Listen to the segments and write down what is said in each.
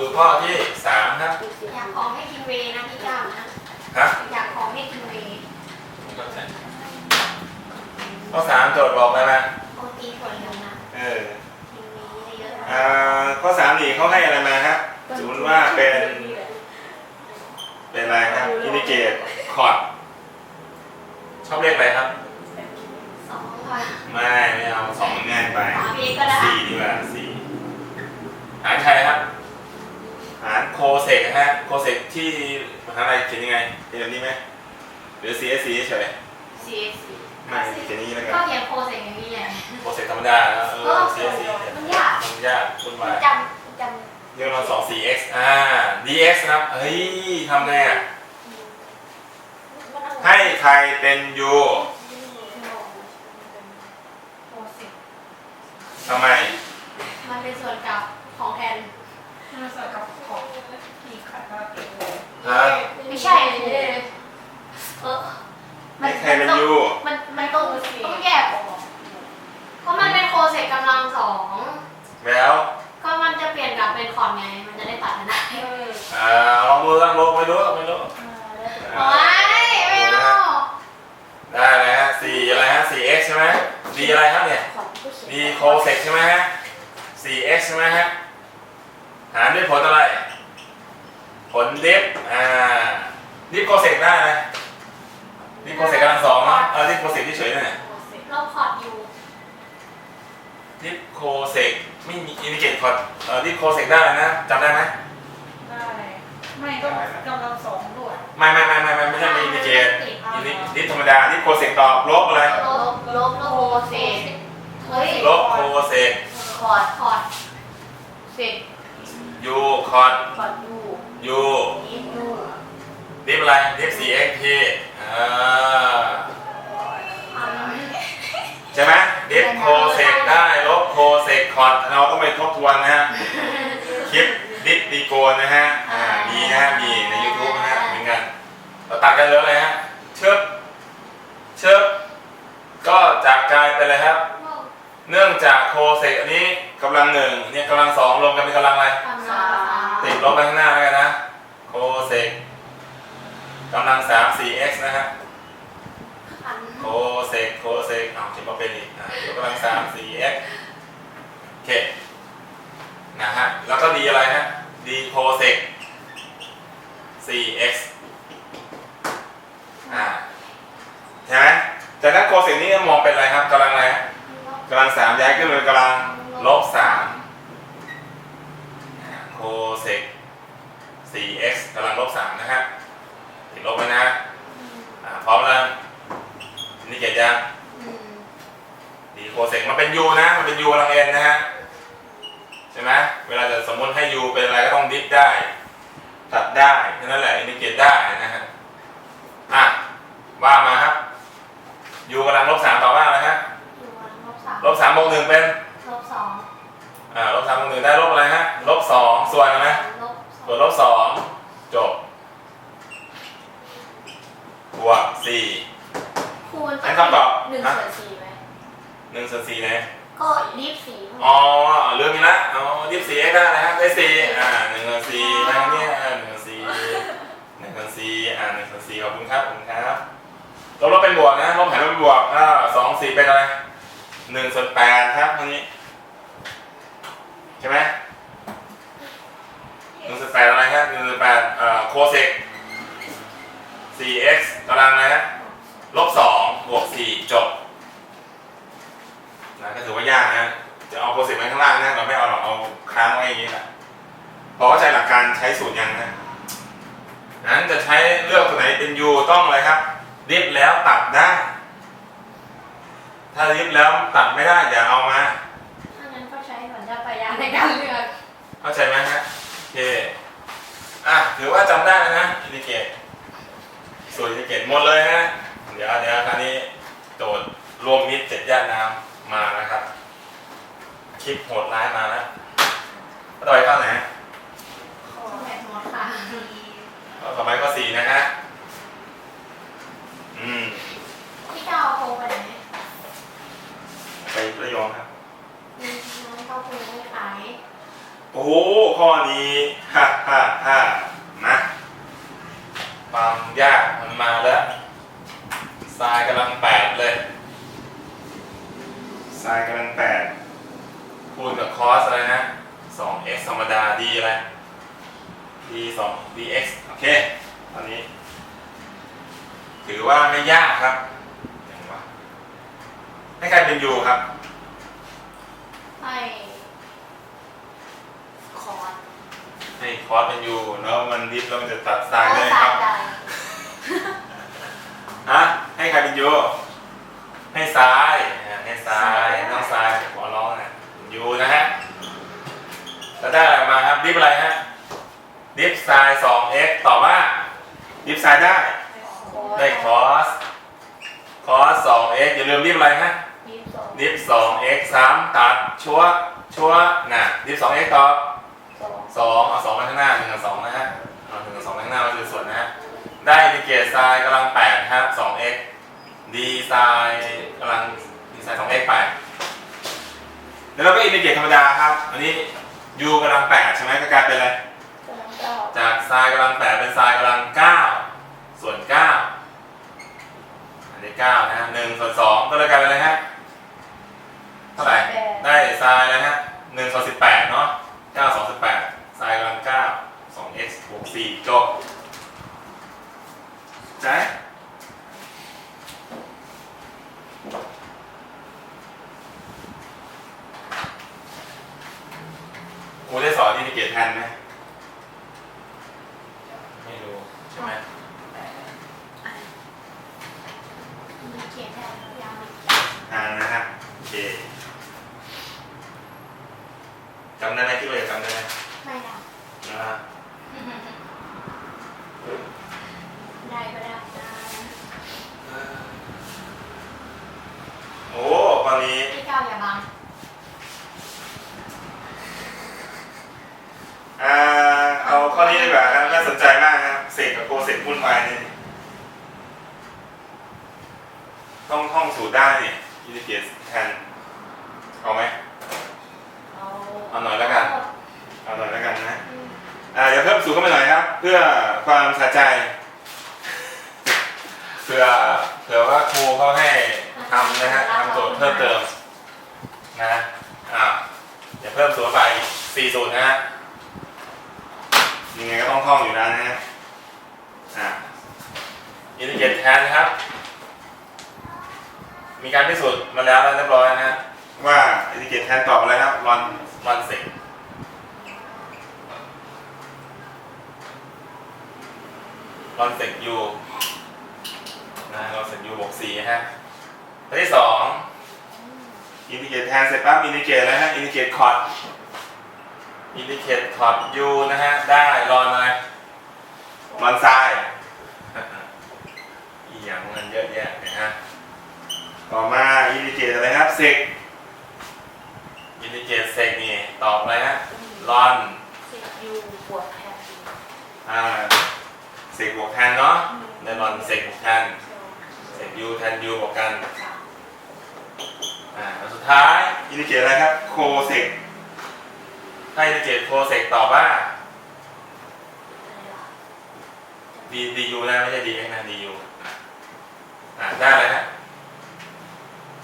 ดูข้อที่สามครับอยากของให้กินเวย์นะพี่ก้าวนะ ฮะอยากของให้กินเวย์ข้อสามโจทย์บอกอะไรมาโปรตีนถั่วเหลืองนะเออกินเวย์เยอะๆอ่าข้อสามนี่เขาให้อะไรมาครับสมมติว่าเป็น เป็นอะไรครับอินดิเกตคอร์ดชอบเลขอะไรครับสองค่ะไม่ไม่เอาสองง่ายไปสามเองก็ได้สี่ดีกว่าสี่หารใครครับ หารโคเซกนะฮะโคเซกที่มหาลัยเขียนยังไงเขียนแบบนี้ไหมหรือ CSC เฉย CSC ไม่เขียนอย่างนี้แล้วกัก็นเขียนโปรเซสอย่างนี้แหละโคเซกธรรมดานะเอก็อ CSC มันยากมันยากคุณวายจำจำเรียกเราสอง 4x อ่า dx นะครับเฮ้ยทำไงอะให้ใครเป็น u ทำไม มันเป็นส่วนกับของแทนมันสอดกับของที่ขัดมาเก็บไว้ ฮะไม่ใช่เลยเออให้ใครเป็น u มันมันต้องต้องแยกออกเพราะมันเป็นโคเซกกำลังสอง แล้ว ก็มันจะเปลี่ยนกลับเป็นคอนไง มันจะได้ตัดกันได้ เออ อ่าลองดูลองลงไม่รู้ไม่รู้ โอ้ยไม่เอา ได้เลยฮะสี่อะไรฮะ 4x ใช่ไหม d อะไรครับเนี่ย d โคเซกใช่ไหมฮะ 4x ใช่ไหมฮะ หารด้วยผลอะไร ผลดิฟอ่า ดิฟโคเซกได้ไหมดิฟโคเซกกำลังสองเนาะเออดิฟโคเซกที่เฉยๆนั่นแหละ ลบคอร์ดอยู่ ดิฟโคเซกไม่มีอินดิเกตคอร์ดเอ่อดิฟโคเซกได้นะจำได้ไหม ได้ไม่ก็กำลังสองด้วย ไม่ไม่ไม่ไม่ไม่ ไม่ใช่ไม่อินดิเกตอินดิดิฟธรรมดาดิฟโคเซกตอบลบอะไรลบลบลบโคเซกเฮ้ยลบโคเซกคอร์ดคอร์ดเซกยูคอร์ดคอร์ดยูยูนี่ยูดิฟอะไรดิฟ 4x อ่าใช่ไหมดิฟโคเซกได้ลบโคเซกคอร์ดเราต้องไปทบทวนนะฮะคลิปดิฟดีโกนนะฮะอ่ามีนะฮะมีใน YouTube เราตัดกันเลยเลยฮะเชิบเชิบก็จากกลายเป็นอะไรครับ เนื่องจากโคเซกอันนี้กำลังหนึ่งเนี่ยกำลังสองรวมกันเป็นกำลังอะไรกำลังติดลบไปข้างหน้าแล้วกันนะโคเซกกำลังสาม 4x นะฮะอันโคเซกโคเซกเอาเขียนว่าเป็นอีกอะยกกำลังสาม 4x โอเคนะฮะแล้วก็ดีอะไรฮะดีโคเซก 4x อ่าใช่ไหมจากนั้นโคเซกนี่มองเป็นอะไรครับกำลังอะไรฮะกำลังสามย้ายขึ้นเป็นกำลังลบสามอ่าโคเซก 4x กำลังลบ3นะฮะติดลบไว้นะอ่าพร้อมแล้วนี่เขียนยังอืมดีโคเซกมันเป็น u นะมันเป็น u กำลัง n นะฮะใช่ไหมเวลาจะสมมติให้ u เป็นอะไรก็ต้องดิฟได้ ตัดได้แค่นั้นแหละอินดิเกตได้นะฮะอะ ว่ามาครับ u กำลังลบ3ต่อว่าอะไรฮะอยู่กำลังลบสามลบ3บวก1เป็นลบสองอ่าลบ3บวก1ได้ลบอะไรฮะลบ2ส่วนอะไรลบสส่อวนงลบสองจบบวกสี่ คูณให้คำตอบหนึ่งฮะ ส่วนสี่ไหมหนึ่งส่วนสี่ไหนก็ดิฟสี่อ๋อลืมอีกแล้วอ๋อยี่สิบสี่ได้นะฮะได้สี่อ่าหนึ่งส่วนสี่ทางเนี้ยอ่าหนึ่งส่วนสี่หนึ่งส่วนสี่อ่าหนึ่งส่วนสี่ขอบคุณครับขอบคุณครับ ลบลบเป็นบวกนะลบหารลบเป็นบวกอ่าสองสี่เป็นอะไรหนึ่งส่วนแปดครับตรงนี้ใช่ไหมหนึ่งส่วนแปดอะไรฮะหนึ่งส่วนแปดเอ่อโคเซก 4x กำลังอะไรฮะลบ2บวก4จบนะก็ถือว่ายากนะจะเอาโปรเซสไว้ข้างล่างนะเราไม่เอาหรอกเอาค้างไว้อย่างนี้แหละพอเข้าใจหลักการใช้สูตรยังนะนั้นจะใช้เลือกตัวไหนเป็น u รับดิฟแล้วตัดได้ ถ้าดิฟแล้วตัดไม่ได้อย่าเอามา ถ้างั้นก็ใช้สัญชาตญาณในการเลือกเข้าใจไหมฮะโอเคอะถือว่าจำได้แล้วนะอินดิเกตส่วนอินดิเกตหมดเลยฮะเดี๋ยวเดี๋ยวคราวนี้โจทย์รวมมิตรเจ็ดย่านน้ำมานะครับ คลิปโหดร้ายมาแล้วต่อยข้อไหนแหวนหมดค่ะข้อต่อไปข้อสี่นะฮะ อืมพี่จะเอาโคไปไหนไประยองครับอืมน้องเขาคงไม่ขายตโอ้โหข้อนี้ฮ่าฮ่าฮ่านะความยากมันมาแล้วทรายกำลังแปดเลยทรายกำลังแปดคูณกับคอสอะไรนะ 2x ธรรมดา d อะไร d 2 dx โอเค ตอนนี้ ถือว่าไม่ยากครับอย่างวะให้ใครเป็นยูครับให้คอร์สให้คอสเป็นยูแล้วมันดิฟแล้วมันจะตัดทรายแล้ได้วไหมสาคยรับใดฮะให้ใครเป็นยูให้ซ้ายอ่าให้ซ้ายน้องซ้ายขอร้องนะยูนะฮะแล้วได้อะไรมาครับดิฟอะไรฮะดิฟไซน์ 2x ตอบว่าดิฟไซน์ได้ ได้คอส คอส 2x อย่าลืมดิฟอะไรฮะยี่สิบสองดิฟ 2x 3ตัดชัวชัวน่ะดิฟ 2x ตอบสอง2เอา2มาข้างหน้า1กับ2นะฮะเอา1กับ2มาข้างหน้ามาคือส่วนนะฮะได้อินทิเกรตไซน์กำลัง8ครับ 2x d ไซน์กำลัง d ไซน์ 2x ไปแล้วเราก็อินทิเกรตธรรมดาครับ อันนี้ u กำลัง8ใช่ไหมก็กลายเป็นอะไรกำลังเก้าจากไซน์กำลัง8เป็นไซน์กำลัง9ส่วน9อั นนี้9นะฮะ1ส่วน2ก็เลยกลายเป็นอะไรฮะเท่าไหร่ได้ไซน์แล้วฮะ1ส่วน18เนาะ9 2 18ไซน์กำลัง9 2x บวก4จบใช่ครูได้สอนอินทิเกรตแทนไหมไม่รู้ใช่ไหม มีเขียนแทางนะครับโอเคจำได้ไหมที่เราจะจำได้ไหม ไม่ได้ นะครับ ได้ก็ได้นะ โอ้ตอนนี้ พี่เก้าอย่าบัง อ่าเอาข้อนี้ดีกว่าครับน่าสนใจมากครับเสกกับโกเสกวุ่นวายนี่ต้องท่องสูตรได้นี่อินทิเกรตแทนเอาไหม เอา เอาหน่อยแล้วกัน เอาหน่อยแล้วกันนะ อ่าเดี๋ยวเพิ่มสูตรเข้าไปหน่อยครับ เพื่อความสะใจ เผื่อเผื่อว่าครูเขาให้ทำนะฮะทำโจทย์เพิ่มเติมนะอ่าเดี๋ยวเพิ่มสูตรไปสี่สูตรนะฮะยังไงก็ต้องท่องอยู่นะนะฮะอ่าอินทิเกรตแทนนะครับ มีการพิสูจน์มาแล้วเรียบร้อยนะฮะว่าอินทิเกรตแทนตอบอะไรครับรอนรอนเสก ลอนเซกยูนะลอนเซกยูบวกสี่ฮะข้อที่สองอินดิเกตแทนเสร็จปั๊บอินดิเกตอะไรฮะอินดิเกตคอร์ดอินดิเกตคอร์ดยูนะฮะ ได้รอนอะไรรอนทรายอีอย่างมันเยอะแยะนะฮะต่อมาอินดิเกตอะไรครับเซกอินดิเกตเซกนี่ตอบอะไรฮะรอนสิบยูบวกแทนอ่า เซกบวกแทนเนาะได้รอนเซกบวกแทนเสกยูแทนยูบวกกันอ่าแล้วสุดท้ายอินดิเกตอะไรครับโคเซกถ้าอินดิเกตโคเซกตอบว่าดีดียูนะไม่ใช่ดีเอ็กนะดียูอ่าได้อะไรฮะ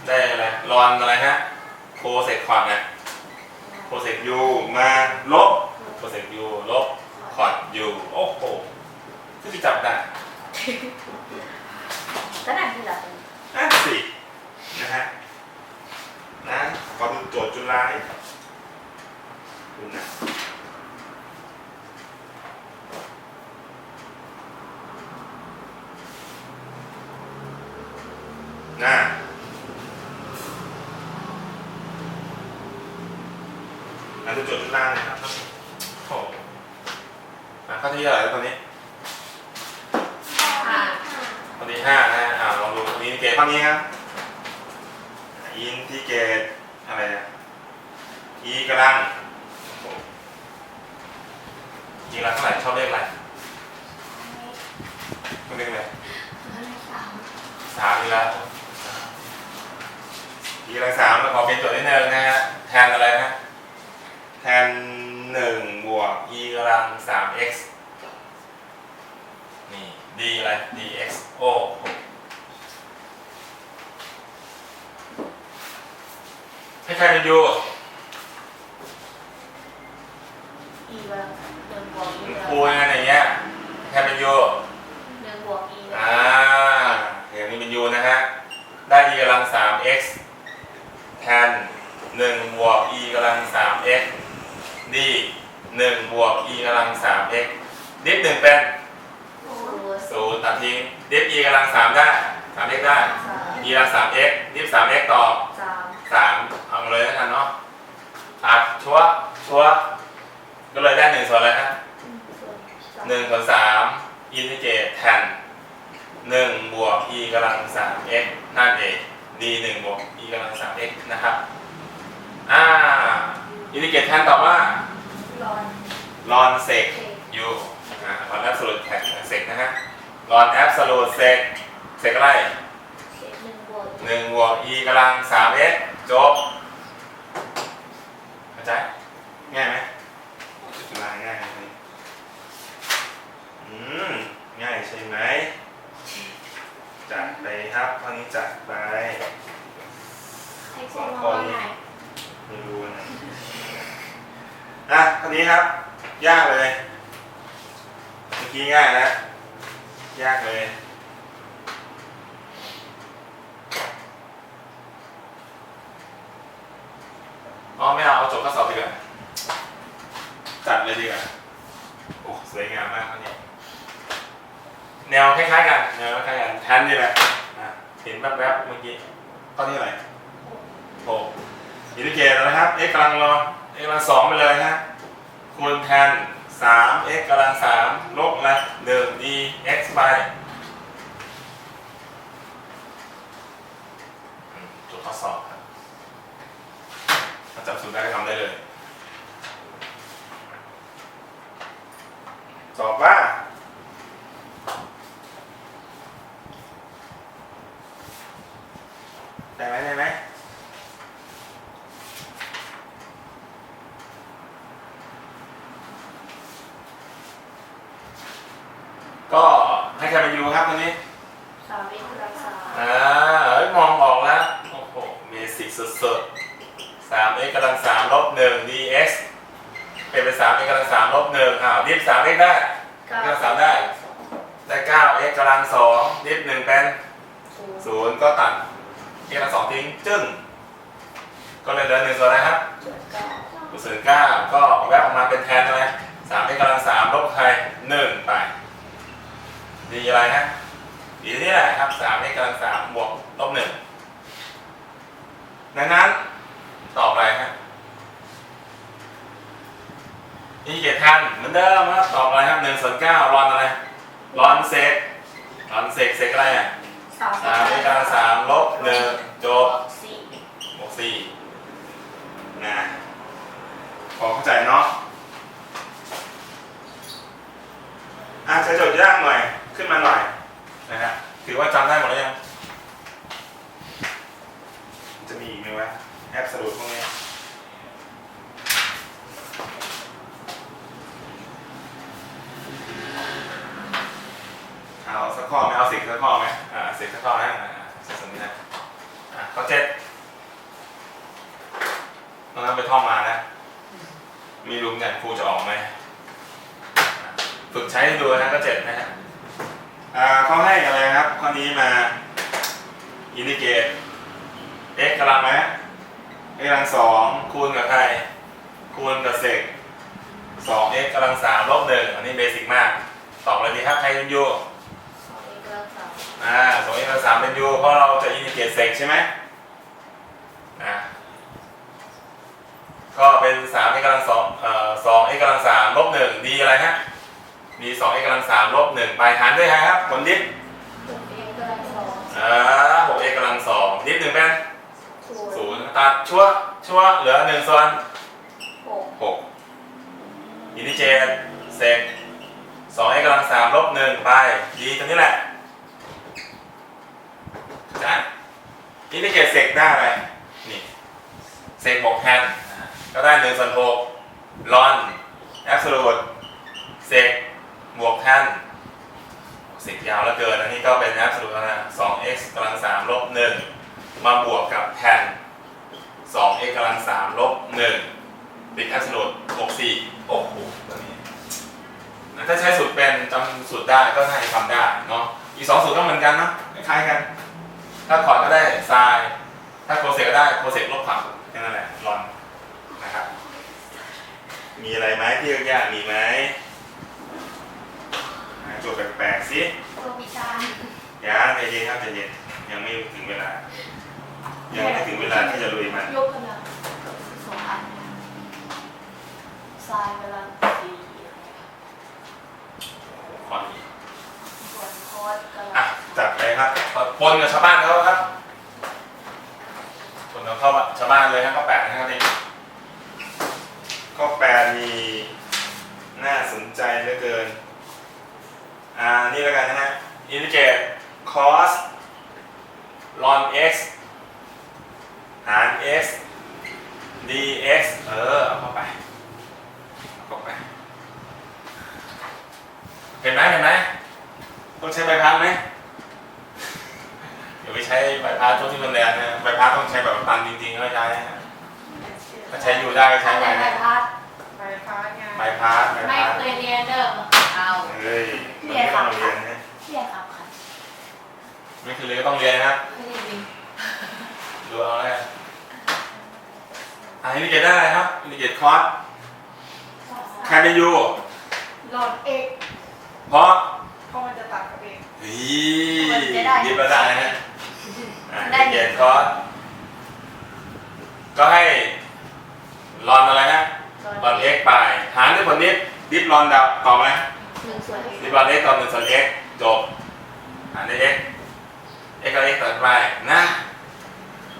ได้อะไรรอนอะไรฮะโคเซกคอร์ดนะโคเซกยูมาลบโคเซกยูลบคอร์ดยูโอ้โห ที่จะจับได้ก็นั่นที่เรานั่นสินะฮะนะขอดูโจทย์จุฬาคุณนะนะอ่านดูโจทย์จุฬาเลยครับโอ้โหอะข้อที่เท่าไหร่แล้วตอนนี้ อ่า ข้อที่ ห้านะ อ่าลองดูอินทิเกรตข้อนี้ครับอินทิเกรตอะไรเนี่ย e กำลัง e กำลังเท่าไหร่ชอบเลขอะไรชอบเลขอะไรเลขสามสามอีกแล้ว e กำลังสามแล้วขอเป็นโจทย์นิดนึงนะฮะแทนอะไรนะแทนหนึ่งบวก e กำลังสาม x นี่ d อะไร dx โอ้ให้ใครเป็นยูอีกแล้วหนึ่งบวกอีกครูยังไงอย่างเงี้ยให้ใครเป็นยูหนึ่งบวกอีกอ่าอย่างนี้เป็นยูนะฮะ ได้ e กำลังสาม x แทนหนึ่งบวก e กำลังสาม x d หนึ่งบวก e กำลังสาม x ดิฟหนึ่งเป็นศูนย์ ศูนย์ตัดทิ้งดิฟ e กำลังสามได้สาม x ได้สาม e กำลังสาม x ดิฟสาม x ต่อสามสามเอามาเลยแล้วกันเนาะอัดชัวร์ชัวร์ก็เลยได้หนึ่งส่วนอะไรฮะหนึ่งส่วนสามอินทิเกรตแทนหนึ่งบวก e กำลังสาม x นั่นเอง d หนึ่งบวก e กำลังสาม x นะครับ อ่า อินทิเกรตแทนตอบว่าร้อนลอนเซกยูอ่าลอนแอบสูตแทนเซกนะฮะ ลอนแอบสูตเซกเซกอะไรเศษหนึ่งบวกหนึ่งบวก e กำลังสาม x จบเข้าใจง่ายไหมจุฬาง่ายไหมอืมง่ายใช่ไหมจัดไปครับข้อนี้จัดไปไอ้เศษมาว่าไงไม่รู้นะอะข้อนี้ครับ ยากเลยเมื่อกี้ง่ายแล้ว ยากเลยอ๋อไม่เอาเอาจบข้อสอบดีกว่าจัดเลยดีกว่าโอ้สวยงามมากข้อนี้แนวคล้ายๆกันแนวคล้ายๆกันแทนนี่แหละอะเห็นแวบๆเมื่อกี้ข้อนี้อะไรหกอินทิเกรตนะครับ x กำลังรอ x กำลังสองไปเลยฮะคูณแทน สาม x กำลังสามลบอะไรหนึ่ง d x ไปอืมจบข้อสอบครับถ้าจำสูตรได้ก็ทำได้เลย ตอบว่าได้ไหมได้ไหมก็ ให้ใครไปดูครับตัวนี้สามเอ็กซ์กำลังสามอ่าเอ้ยมองออกแล้วโอ้โหเบสิกสุดๆสาม x กำลังสามลบหนึ่ง dx เป็นเป็นสาม x กำลังสามลบหนึ่งอ้าวดิฟสาม x ได้เก้าเก้าสามได้ได้เก้า x กำลังสองดิฟหนึ่งเป็นศูนย์ศูนย์ก็ตัด x กำลังสองทิ้งจึ้งก็เลยเหลือหนึ่งส่วนอะไรครับส่วนเก้าส่วนเก้าก็แวะออกมาเป็นแทนอะไรสาม x กำลังสามลบใครหนึ่งไป ดีอะไรฮะดีนี่แหละครับสาม x กำลังสามบวกลบหนึ่งดังนั้นตอบอะไรฮะนี่เกียรติทันเหมือนเดิมครับตอบอะไรครับหนึ่งส่วนเก้ารอนอะไรรอนเซกรอนเซกเซกอะไรอะสามสาม x กำลังสามลบหนึ่งจบบวกสี่บวกสี่นะพอเข้าใจเนาะอาจจะโจทย์ยากหน่อย ขึ้นมาหน่อยนะฮะถือว่าจำได้หมดแล้วยัง จะมีอีกไหมวะแอปสรุปพวกนี้เอาสักข้อไหมเอาสิบสักข้อไหมอ่าสิบสักข้อนะอ่าเสร็จสมนี้นะอะข้อเจ็ดตอนนั้นไปท่องมานะ มีรุมกันครูจะออกไหม ฝึกใช้ดูนะข้อเจ็ดนะฮะ เขาให้อะไรครับข้อนี้มาอินดิเกต x กำลังไหม x กำลังสองคูณกับใครคูณกับเศษสอง x กำลังสามลบหนึ่งอันนี้เบสิกมากตอบเลยดีครับใครเป็นยูสองเอ็กซ์กำลังสามอ่าสอง x กำลังสามเป็นยูเพราะเราจะอินดิเกตเศษใช่ไหมอ่าก็เป็นสาม x กำลังสองเอ่อสอง x กำลังสามลบหนึ่งดีอะไรฮะ ดีสอง x กำลังสามลบหนึ่งไปหารด้วยใครครับผลดิฟหกเอ็กซ์กำลังสองอ่าหก x กำลังสองดิฟหนึ่งเป็นศูนย์ศูนย์ตัดชั่วชั่วเหลือหนึ่งส่วนหกหกอินทิเจตเศษสอง x กำลังสามลบหนึ่งไปดีตรงนี้แหละจ้ะอินทิเกตเศษได้อะไรนี่เศษบวกแทนอ่าก็ได้หนึ่งส่วนหกลอนแอบสูตเซก บวกแทนเซกยาวแล้วเกินอันนี้ก็เป็นแอบสูตแล้วนะ 2x กำลัง3ลบ1มาบวกกับแทน 2x กำลัง3ลบ1ติดแอบสูตบวก4โอ้โหตัวนี้ถ้าใช้สูตรเป็นจำสูตรได้ก็น่าจะทำได้เนาะอีกสองสูตรก็เหมือนกันเนาะคล้ายกัน ถ้าคอร์ดก็ได้ทรายถ้าโคเซกก็ได้โคเซกลบผักแค่นั้นแหละรอนนะครับมีอะไรไหมที่ยากๆมีไหม โจทย์แปลกๆสิตัวพิจารยังใจเย็นครับใจเย็นยังไม่ถึงเวลา ยังไม่ถึงเวลาที่จะลุยมันยกกำลังสองอันทรายกำลังสี่คอนนี้ส่วนคอร์สกำลัอะงจัดไปครับปนกับชาวบ้านเขาครับปนกับเข้าชาวบ้านเลยครับก็แปดนะครับนี่ก็แปดมีน่าสนใจเหลือเกิน อ่า นี่แล้วกันนะฮะ indicate cos ln x หาร x dx เออ เอาเข้าไป เอาเข้าไป เห็นไหมเห็นไหม ต้องใช้ใบพัดไหมเดี๋ยวไปใช้ใบพัดช่วงที่มันแรงนะใบพัดต้องใช้แบบตันจริงๆก็ใช้นะถ้าใช้อยู่ได้ก็ใช้ไป ใบพัด ใบพัดไง ใบพัดใบ ไม่ พัด เคยเรียนเด้อเอา เฮ้ยมันไม่ต้องเรียนนะ เรียนครับค่ะ ไม่คือเรียนก็ต้องเรียนนะครับ ไม่ได้ยิน ดูเอาแล้วกันอ่าอินดิเกตได้อะไรครับอินดิเกตคอร์สใครเป็นยู หลอดเอก เพราะ เพราะมันจะตัดกับเอก ฮี ดิบระได้นะอ่าอินดิเกตคอร์สก็ให้รอนอะไรนะรอน x ไป หารด้วยผลดิฟดิฟรอนดาวต่อไหมหนึ่งส่วนดิฟรอน x ต่อหนึ่งส่วน x จบหารด้วย x x กับ x ต่อไปนะ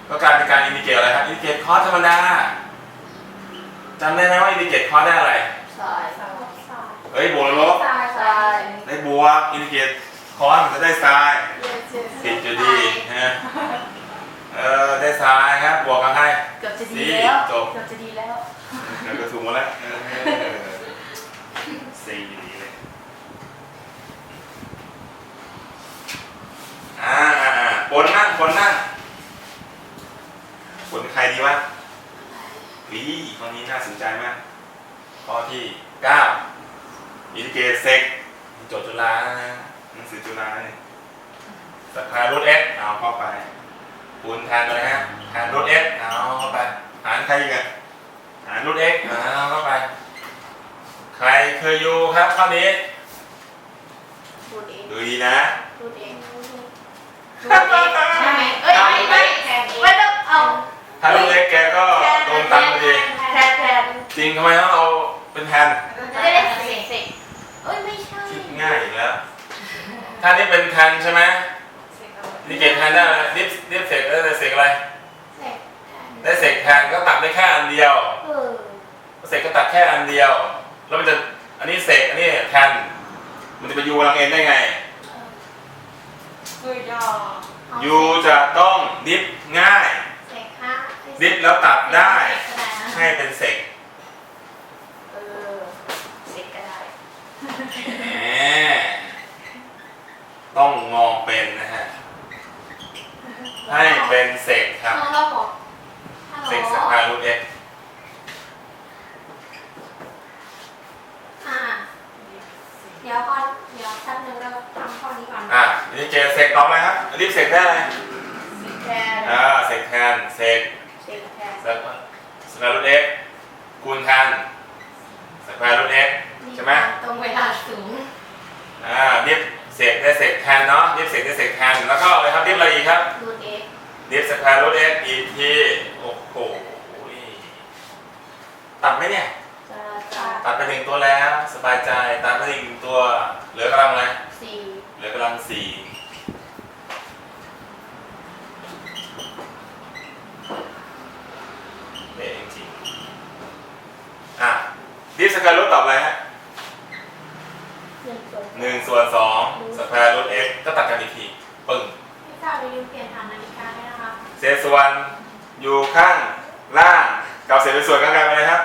ก็กายเป็นการอินดิเกตอะไรครับอินดิเกตคอร์สธรรมดาจำได้ไหมว่าอินดิเกตคอร์สได้อะไรสายสาวเฮ้ยบวกหรือลบสายสายได้บวกอินดิเกต คอร์สมันจะได้ไซน์ผิดอยู่ดีนะเออได้ไซน์ครับบวกกันให้เกือบจะดีแล้วจบเกือบจะดีแล้วเดี๋ยวก็ถูกหมดแล้วเออสี่ดีเลยอ่าอ่าอ่าบนนั่งบนนั่งบนใครดีวะวีข้อนี้น่าสนใจมากข้อที่เก้าอินดิเกตเซกโจทย์จุฬานะหนังสือ จุฬาเนี่ยสกายรูทเอสเอาเข้าไปคูณแทนเลยฮะแทนรูทเอสเอาเข้าไป หารใครอีกันหารรูทเอ็กเอาเข้าไป ใครเคยอยู่ครับข้อนี้พูดเองดูดีนะพูดเองพูดเองใช่ไหมเอ้ยไม่ไม่ไม่ต้องเอาถ้ารูทเอ็กแกก็โดนตันพอดีแทนแทนจริงทำไมต้องเอาเป็นแทน จะได้เสกเสกเอ้ยไม่ใช่ คิดง่ายอีกแล้ว ถ้านี่เป็นแทนใช่ไหมเสกเอาไว้นี่เกตแทนได้ไหมดิฟดิฟเสกได้เสกอะไร เสกแทนได้เสกแทนก็ตัดได้แค่อันเดียว เออเสกก็ตัดแค่อันเดียว แล้วมันจะ อันนี้เสกอันนี้แทนมันจะไปยูพลังเอ็นได้ไงเฮ้ยยายูจะต้องดิฟง่าย เสกห้าดิฟแล้วตัดได้ใช่ให้เป็นเสก เออเสกก็ได้ แหมต้องมองเป็นนะฮะ ให้เป็นเสกครับ น้องเราบอกฮัลโหล เสกสกายรูทเอ็ก อ่าเดี๋ยวก่อนเดี๋ยวแป๊บนึงเราทำข้อนี้ก่อน อะนี่เจเสกต่อไปครับรีบเสกได้เลย เสกแทน อ่าเสกแทนเสก เสกแทน สกายรูทเอ็กคูณแทนสกายรูทเอ็กใช่ไหม ตรงเวลาสูง อ่ารีบเสกได้เสกแทนเนาะรีบเสกได้เสกแท นแล้วก็อะไรครับรีบอะไรอีกครับรูทเอ็กรีบสกายรูทเอ็กอีกทีโอ้โหตัดไหมเนี่ยจะจะตัดไปหนึ่งตัวแล้ว สบายใจ ตัดไปหนึ่งตัว เหลือกำลังอะไรสี่เหลือกำลังสี่เป๊ะจริงๆอะดิฟสแควร์รูทตอบอะไรฮะหนึ่งส่วนหนึ่งส่วนสองสแควร์รูทเอ็กก็ตัดกันอีกที ปึ้งพี่สาวอย่าลืมเปลี่ยนฐานนาฬิกาด้วยนะคะ เศษส่วนอยู่ข้างล่างกับเศษเป็นส่วนก็กลายเป็นอะไรครับ